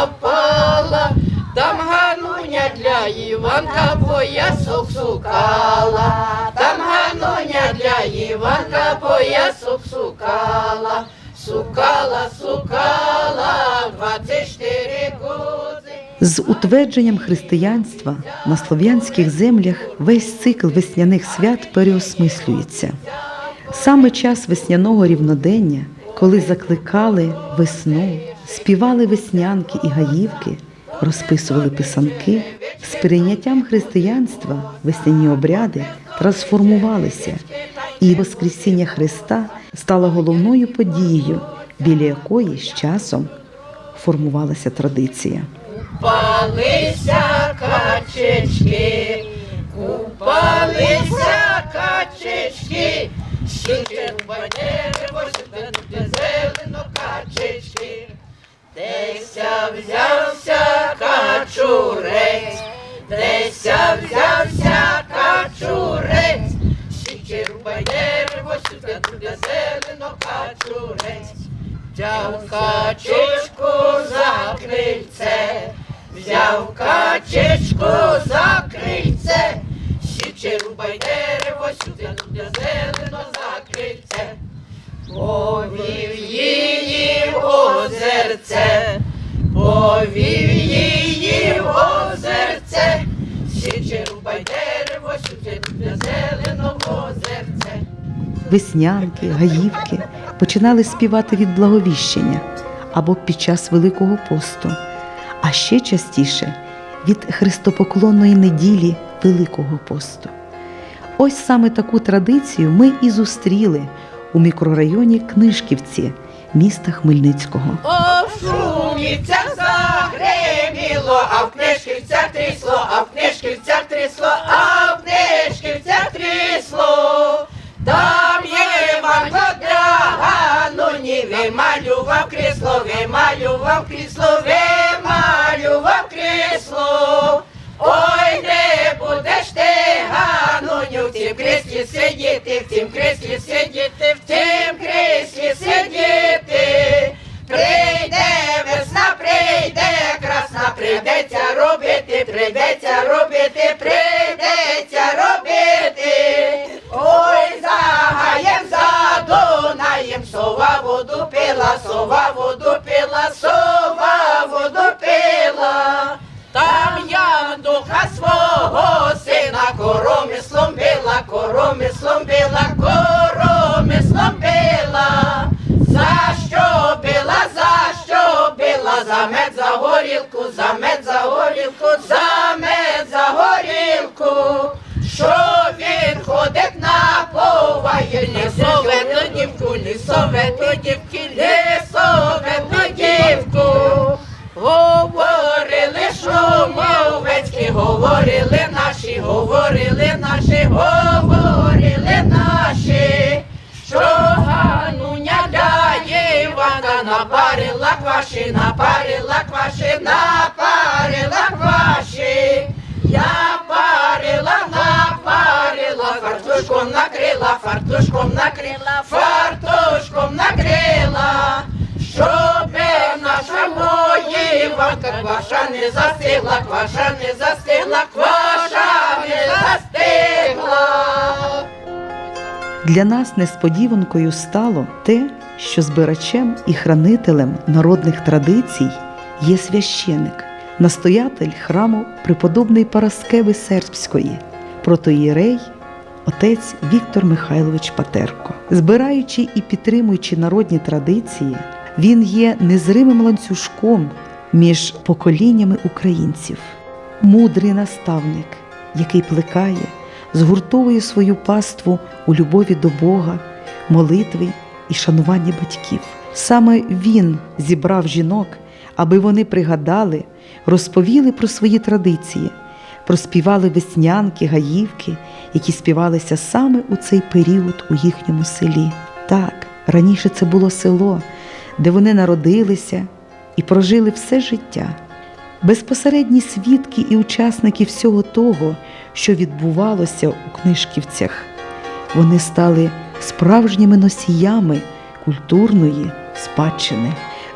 запала, там гануня для Іванка, поясок сукала, там гануня для Іванка, поясок сукала, сукала, сукала, двадцять чотири кози. З утвердженням християнства на слов'янських землях весь цикл весняних свят переосмислюється. Саме час весняного рівнодення, коли закликали весну співали веснянки і гаївки, розписували писанки, з прийняттям християнства весняні обряди трансформувалися, і Воскресіння Христа стало головною подією, біля якої з часом формувалася традиція. Купалися качечки, качечку за крильце, взяв качечку за крильце, січе рубай дерево, сюди буде зелено за крильце. Повів її в озерце, повів її в озерце, січе рубай дерево, сюди буде зелено в озерце. Веснянки, гаївки починали співати від благовіщення або під час Великого посту, а ще частіше від христопоклонної неділі Великого посту. Ось саме таку традицію ми і зустріли у мікрорайоні Книжківці міста Хмельницького. О, в шумівцях загреміло, а в книжківцях прийдеться робити, прийдеться робити, прийдеться робити. Ой, за гаєм, за Дунаєм, сова воду пила, сова воду пила, сова воду пила. Там я духа свого сина коромислом била, коромислом за горілку, за мед за горілку, за мед за горілку. Що він ходить на поває, лісовету дівку, лісовету дівки, лісовету дівку. Говорили шумовецькі, говорили наші, говорили наші, говорили наші, що Гануня дає Івана напарила кваші, напарила кваші, напарила кваші. Я парила, напарила, фартушком накрила, фартушком накрила, фартушком накрила. Щоб наша моя Іванка кваша не застигла, кваша не застигла, кваша не застигла. Для нас несподіванкою стало те, що збирачем і хранителем народних традицій є священик, настоятель храму преподобний Параскеви Сербської, протоїрей отець Віктор Михайлович Патерко. Збираючи і підтримуючи народні традиції, він є незримим ланцюжком між поколіннями українців, мудрий наставник, який плекає, згуртовує свою паству у любові до Бога, молитви і шануванні батьків. Саме він зібрав жінок, аби вони пригадали, розповіли про свої традиції, проспівали веснянки, гаївки, які співалися саме у цей період у їхньому селі. Так, раніше це було село, де вони народилися і прожили все життя. Безпосередні свідки і учасники всього того, що відбувалося у книжківцях, вони стали справжніми носіями культурної спадщини.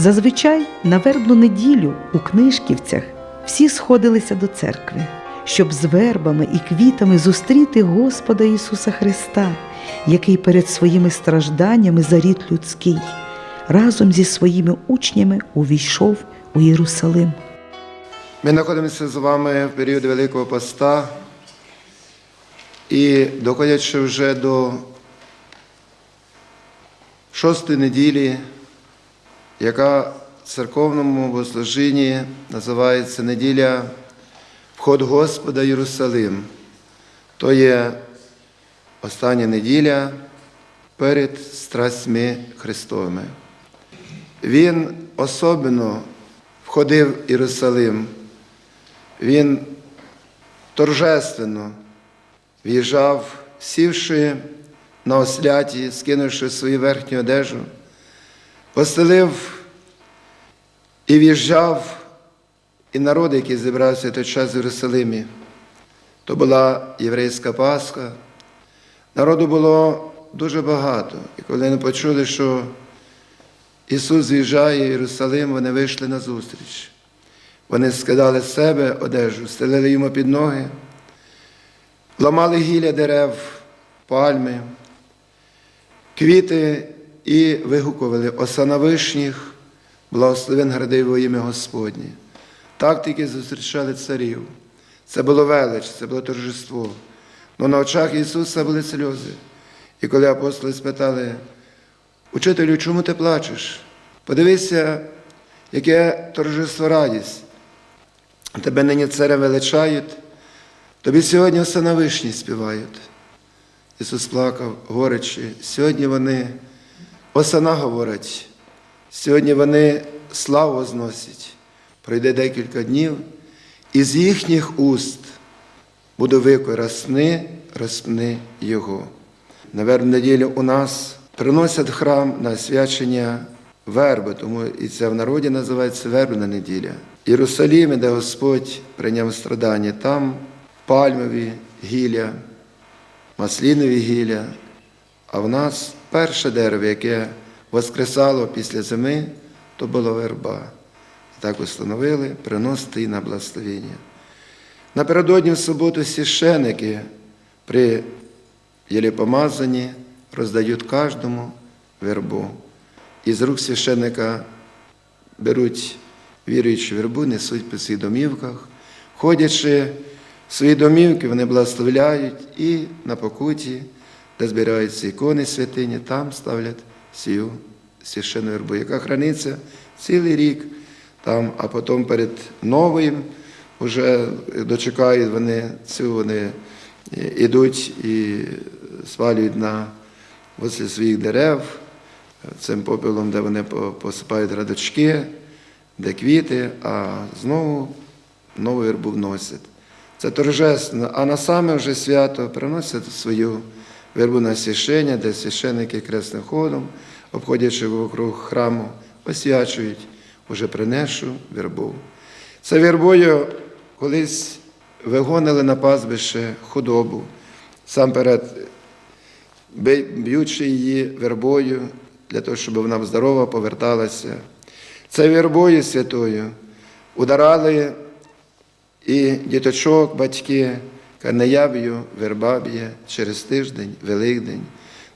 Зазвичай на вербну неділю у книжківцях всі сходилися до церкви, щоб з вербами і квітами зустріти Господа Ісуса Христа, який перед своїми стражданнями за рід людський, разом зі своїми учнями увійшов у Єрусалим. Ми знаходимося з вами в період Великого Поста і доходячи вже до шостої неділі, яка в церковному богослужінні називається неділя Вход Господа Єрусалим. То є остання неділя перед страстьми Христовими. Він особливо входив в Єрусалим. Він торжественно в'їжджав, сівши на осляті, скинувши свою верхню одежу, постелив і в'їжджав і народ, який зібрався в той час в Єрусалимі. То була єврейська Пасха. Народу було дуже багато. І коли вони почули, що Ісус з'їжджає в Єрусалим, вони вийшли на зустріч. Вони скидали з себе одежу, стелили йому під ноги, ламали гілля дерев, пальми, квіти і вигукували Осана вишніх, благословен гради во ім'я Господнє. Так тільки зустрічали царів. Це було велич, це було торжество. Но на очах Ісуса були сльози. І коли апостоли спитали, Учителю, чому ти плачеш? Подивися, яке торжество радість. Тебе нині царя величають, тобі сьогодні все вишні співають. Ісус плакав, говорячи, сьогодні вони осана говорять, сьогодні вони славу зносять. Пройде декілька днів, і з їхніх уст буде викой «Расни, розпни Його. Наверно, неділю у нас приносять храм на свячення верби, тому і це в народі називається вербна неділя. Єрусалімі, де Господь прийняв страдання, там пальмові гілля, маслінові гілля, а в нас перше дерево, яке воскресало після зими, то була верба. Так установили приносити на благословення. Напередодні в суботу священики при єліпомазанні роздають кожному вербу. І з рук священника беруть віруючу вербу, несуть по своїх домівках. Ходячи в свої домівки, вони благословляють і на покуті, де збираються ікони святині, там ставлять сію священну вербу, яка храниться цілий рік там, а потім перед новим вже дочекають вони цю, вони йдуть і свалюють на возле своїх дерев, цим попелом, де вони посипають радочки, де квіти, а знову нову вербу вносять. Це торжественно, а на саме вже свято приносять свою вербу священня, де священники кресним ходом, обходячи вокруг храму, освячують уже принешу вербу. Це вербою колись вигонили на пастбище худобу, сам перед б'ючи її вербою, для того, щоб вона здорова поверталася. Це вербою святою ударали і діточок, батьки, карнеяб'ю, вербаб'є через тиждень, Великдень.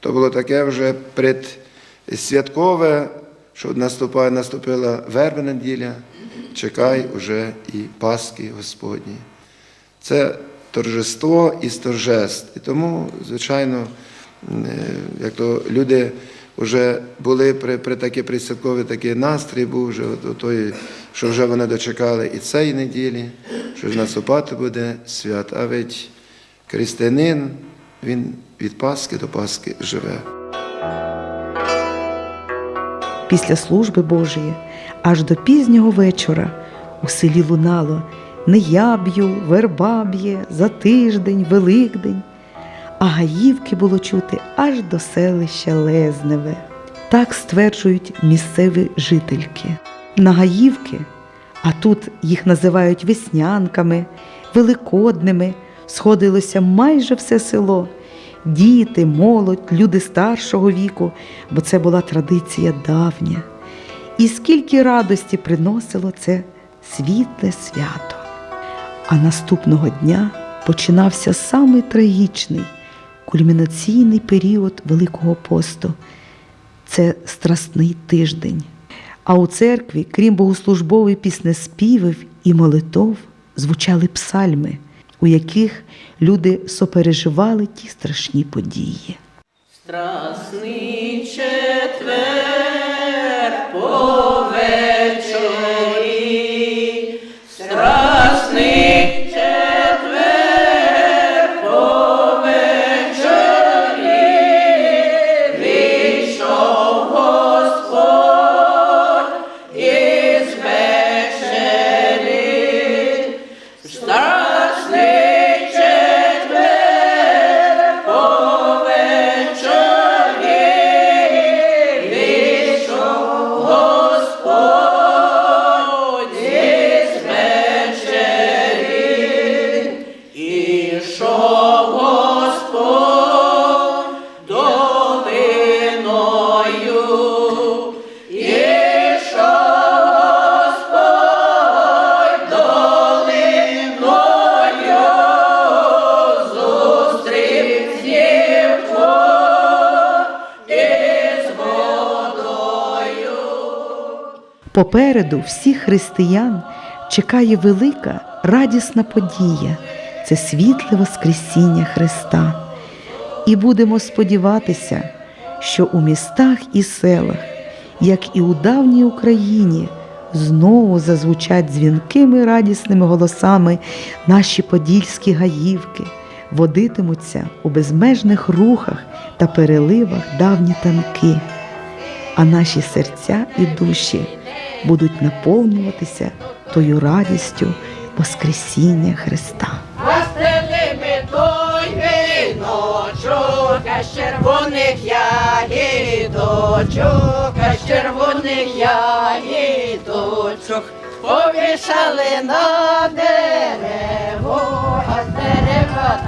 То було таке вже предсвяткове, що наступає, наступила вербна неділя, чекай уже і Пасхи Господні. Це торжество із торжеств. І тому, звичайно, е, як то люди вже були при, при такі присвяткові такий настрій був вже от, той, що вже вони дочекали і цієї неділі, що ж наступати буде свят. А ведь християнин, він від Пасхи до Пасхи живе. Після служби Божої аж до пізнього вечора у селі лунало не я б'ю, верба б'є, за тиждень, Великдень, а гаївки було чути аж до селища Лезневе. Так стверджують місцеві жительки. На гаївки, а тут їх називають веснянками, великодними, сходилося майже все село. Діти, молодь, люди старшого віку, бо це була традиція давня. І скільки радості приносило це світле свято. А наступного дня починався самий трагічний кульмінаційний період Великого посту це страсний тиждень. А у церкві, крім богослужбових піснеспівів і молитов, звучали псальми, у яких люди сопереживали ті страшні події. Страсний четвер по Попереду всіх християн чекає велика радісна подія. Це світле Воскресіння Христа. І будемо сподіватися, що у містах і селах, як і у давній Україні, знову зазвучать дзвінкими радісними голосами наші подільські гаївки, водитимуться у безмежних рухах та переливах давні танки а наші серця і душі будуть наповнюватися тою радістю Воскресіння Христа. З червоних ягідочок, з червоних ягідочок, повішали на дерево, а дерева